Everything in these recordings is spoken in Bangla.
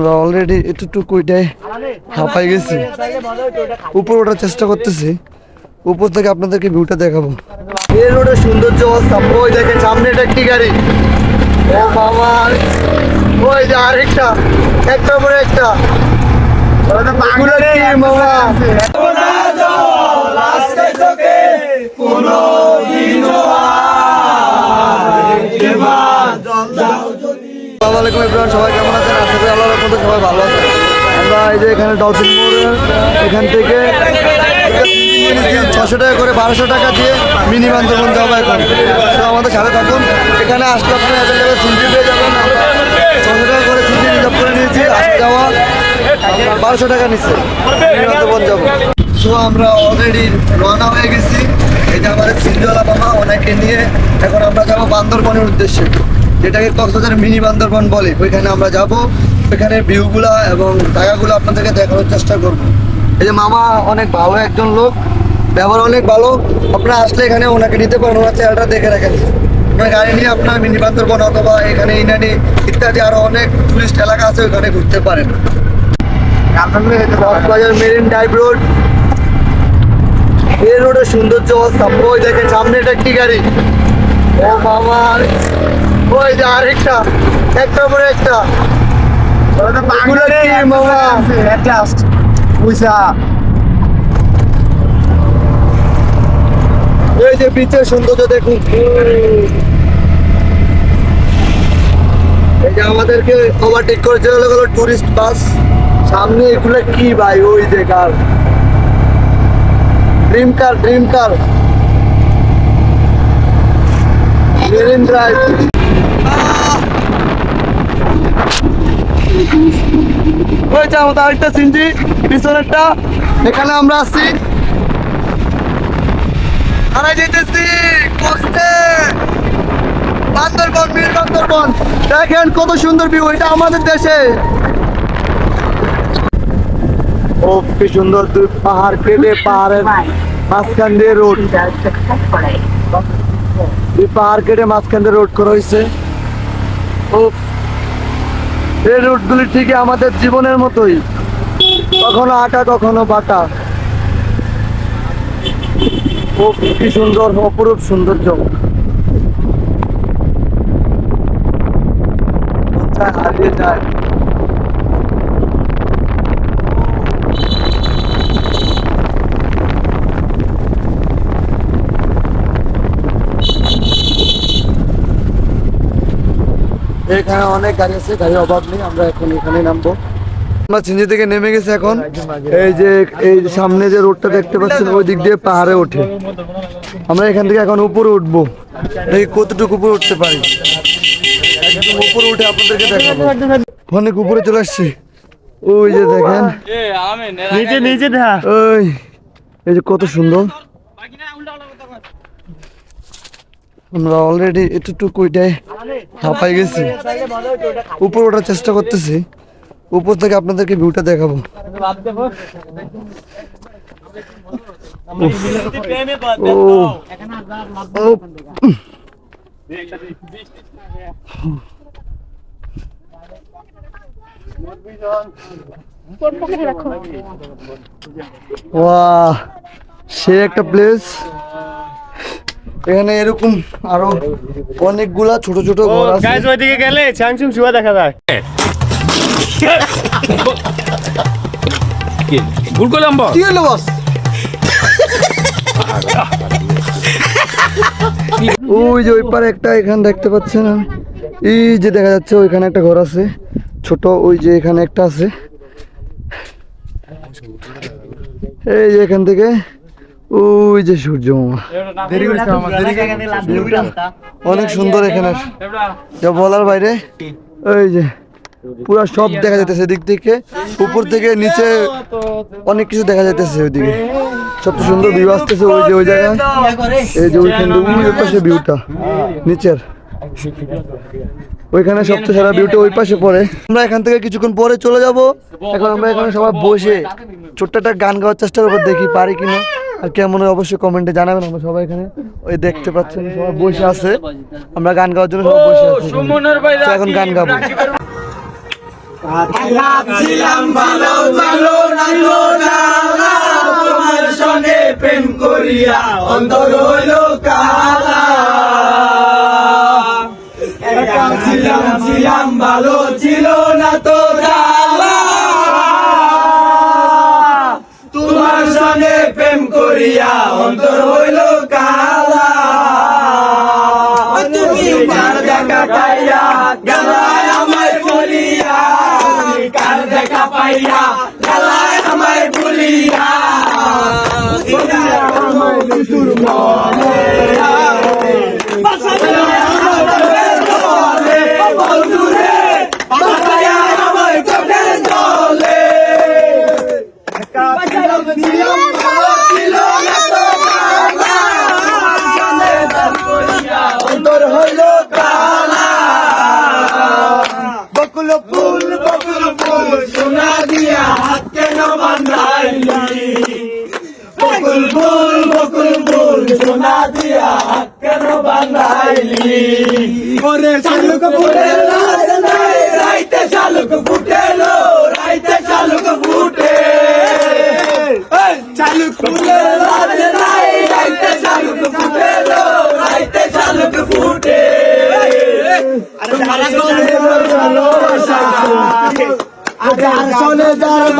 আমরা অলরেডি এতটুকু ওইটাই হাঁপাই গেছি। উপর ওঠার চেষ্টা করতেছি। উপর থেকে আপনাদেরকে ভিউটা দেখাবো। এই রোডের সৌন্দর্য অবস্থা। ওই দেখে সামনে এটা একটি গাড়ি। ও বাবা। ওই যে আরেকটা। একটা পরে একটা। মামা আশা আল্লাহর রহমতে সবাই ভালো আছেন আমরা এই যে এখানে ডলফিন এখান থেকে ছশো টাকা করে বারোশো টাকা দিয়ে মিনি বান্দরবন যাব এখন। তো আমাদের সাথে থাকুন। এখানে আসলে আপনি অ্যাভেলেবেল সিনজি পেয়ে যাবেন। ছশো টাকা করে সিনজি রিজার্ভ করে নিয়েছি। আসা যাওয়া বারোশো টাকা নিচ্ছে। মিনি যাব। সো আমরা অলরেডি রওনা হয়ে গেছি। যে আমাদের সিনজলা মামা ওনাকে নিয়ে এখন আমরা যাব বান্দরবনের উদ্দেশ্যে। যেটাকে কক্সবাজার মিনি বান্দরবন বলে। ওইখানে আমরা যাব। ওইখানে ভিউগুলা এবং জায়গাগুলো আপনাদেরকে দেখানোর চেষ্টা করব। এই যে মামা অনেক ভালো একজন লোক। ব্যবহার অনেক ভালো। আপনারা আসলে এখানে ওনাকে নিতে পারেন, ওনার চেহারাটা দেখে রাখেন। ওনার গাড়ি নিয়ে আপনার মিনি বান্দরবন অথবা এখানে ইনানি ইত্যাদি আরও অনেক টুরিস্ট এলাকা আছে, ওখানে ঘুরতে পারেন। কক্সবাজার মেরিন ড্রাইভ রোড এই রোডের সৌন্দর্য অবস্থা। ওই দেখেন সামনে এটা একটি গাড়ি? ও বাবা ওই যে আরেকটা একটা পরে একটা। কি মামা এই যে বিচের সৌন্দর্য দেখুন। এই যে আমাদেরকে ওভারটেক করে চলে গেল টুরিস্ট বাস সামনে এগুলো কি ভাই? ওই যে car dream car dream car Marine Drive যে আমাদের আরেকটা সিনজি পিছনেরটা। এখানে আমরা আছি। আমরা যেতেছি কষ্টে। বান্দরবন বীর বান্দরবন দেখেন কত সুন্দর ভিউ এটা আমাদের দেশে। ও কি সুন্দর দুই পাহাড় কেটে পাহাড়ের মাঝখান দিয়ে রোড দুই পাহাড় কেটে মাঝখান দিয়ে রোড করা হয়েছে। ও এই রুটগুলি ঠিকই আমাদের জীবনের মতোই। কখনো আটা, কখনো বাটা। ও কি সুন্দর, অপরূপ সৌন্দর্য। হারিয়ে যায়? এখানে অনেক গাড়ি আছে গাড়ির অভাব নেই আমরা এখন এখানে নামবো। আমরা চিঞ্জি থেকে নেমে গেছি এখন। এই যে এই যে সামনে যে রোডটা দেখতে পাচ্ছেন ওই দিক দিয়ে পাহাড়ে ওঠে। আমরা এখান থেকে এখন উপরে উঠবো। দেখি কতটুকু উপরে উঠতে পারি? একদম উপরে উঠে আপনাদেরকে দেখাবো। অনেক উপরে চলে আসছি। ওই যে দেখেন। নিচে নিচে দেখা। ওই এই যে কত সুন্দর। আমরা অলরেডি এতটুকু ওইটাই হাঁপাই গেছি। উপর ওঠার চেষ্টা করতেছি। উপর থেকে আপনাদেরকে ভিউটা দেখাবো। সে একটা প্লেস এখানে এরকম আরও অনেকগুলা ছোট ছোট ঘর আছে। গাইজ ওইদিকে গেলে চ্যাংচুং শুয়া দেখা যায়। ভুল করলাম বস? কি হলো বস? ওই যে ওই পারে একটা এখানে দেখতে পাচ্ছেন এই যে দেখা যাচ্ছে ওইখানে একটা ঘর আছে। ছোট ওই যে এখানে একটা আছে। এই যে এখান থেকে ওই যে সূর্য অনেক সুন্দর এখানে। যা বলার বাইরে? ওই যে পুরো সব দেখা যাইতেছে দিক থেকে। উপর থেকে নিচে অনেক কিছু দেখা যাইতেছে ওইদিকে। সবচেয়ে সুন্দর ভিউ আসতেছে ওই যে ওই জায়গায়। এই যে ওইখান ওই পাশে ভিউটা নিচের। ওইখানে সবচেয়ে সারা ভিউটা ওই পাশে পড়ে। আমরা এখান থেকে কিছুক্ষণ পরে চলে যাব। এখন আমরা এখানে সবাই বসে ছোট্ট একটা গান গাওয়ার চেষ্টা করব দেখি পারি কিনা। আর কেমন হয় অবশ্যই কমেন্টে জানাবেন আমরা সবাই এখানে ওই দেখতে পাচ্ছেন সবাই বসে আছে। আমরা গান গাওয়ার জন্য সবাই বসে আছি এখন। গান গাবো। প্রেম করিয়া অন্তর হইল কালা। ছিলাম ছিলাম ভালো ছিল। তোমার সঙ্গে প্রেম করিয়া অন্তর হইল কালা। তুমি কার দেখা পাইয়া গেলায় আমায় তুমি কার দেখা পাইয়া গেলায় আমায় ভুলিয়া আমায় মনে বন্ধুরে বাঁচাইয়া আমায় চোখের জলে ছিলাম ছিলাম ভালো ছিল না তো কালা অন্তর হইল কালা বকুল ফুল বকুল ফুল সোনা দিয়া হাত কেন বান্ধাইলি বকুল ফুল বকুল ফুল সোনা দিয়া হাত কেন বান্ধাইলি? ওরে শালুক নাই রাইতে শালুক ফুটেলো রাইতে শালুক ফুটে। শালুক লাজ নাই রাইতে শালুক ফুটেলো রাইতে শালুক ফুটে।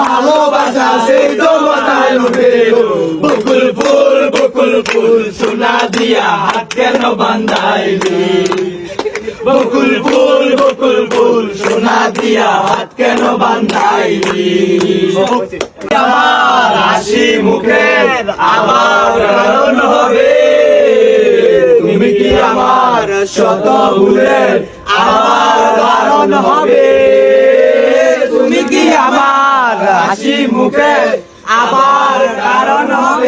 ভালোবাসা। সেই তো মাথায় বকুল সোনা দিয়া হাত কেন বান্ধাইলি? বকুল ফুল বকুল ফুল সোনা দিয়া হাত কেন বান্ধাইলি? আমার হাসি মুখে আমার কারণ হবে। তুমি কি আমার শত ভুলের আমার কারণ হবে? তুমি কি আমার হাসি মুখে আবার কারণ হবে?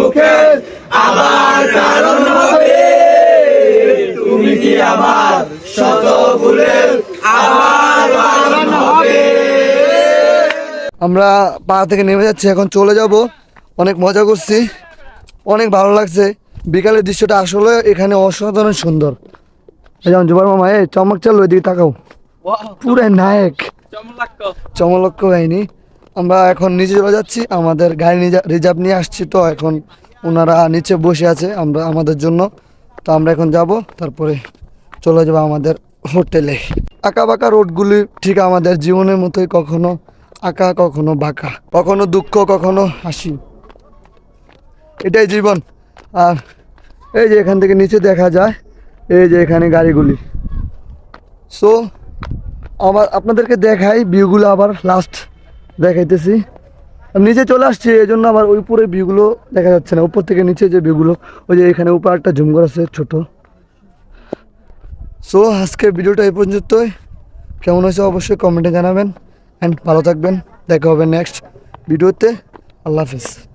মুখে আবার কারণ হবে। তুমি কি আমার শত ফুলের আবার কারণ হবে? আমরা পাহাড় থেকে নেমে যাচ্ছি এখন চলে যাব। অনেক মজা করছি। অনেক ভালো লাগছে। বিকালের দৃশ্যটা আসলে এখানে অসাধারণ সুন্দর। যেমন জুবার মামা এই চমক চাল ওইদিকে তাকাও। পুরো নায়ক। চমলক্ষ বাহিনী। আমরা এখন নিচে চলে যাচ্ছি। আমাদের গাড়ি রিজার্ভ নিয়ে আসছি তো এখন ওনারা নিচে বসে আছে আমরা আমাদের জন্য। তো আমরা এখন যাব, তারপরে চলে যাব আমাদের হোটেলে। আঁকা বাঁকা রোডগুলি ঠিক আমাদের জীবনের মতোই কখনো আঁকা, কখনো বাঁকা, কখনো দুঃখ, কখনো হাসি। এটাই জীবন। আর এই যে এখান থেকে নিচে দেখা যায়, এই যে এখানে গাড়িগুলি। সো আমার আপনাদেরকে দেখাই ভিউগুলো আবার লাস্ট দেখাইতেছি। নিচে চলে আসছি, এই জন্য আমার ওই উপরে ভিউগুলো দেখা যাচ্ছে না। উপর থেকে নিচে যে ভিউগুলো, ওই যে এখানে উপর একটা ঝুমঘর আছে, ছোট। সো আজকে ভিডিওটা এই পর্যন্তই। কেমন হয়েছে অবশ্যই কমেন্টে জানাবেন। অ্যান্ড ভালো থাকবেন। দেখা হবে নেক্সট ভিডিওতে। আল্লাহ হাফিজ।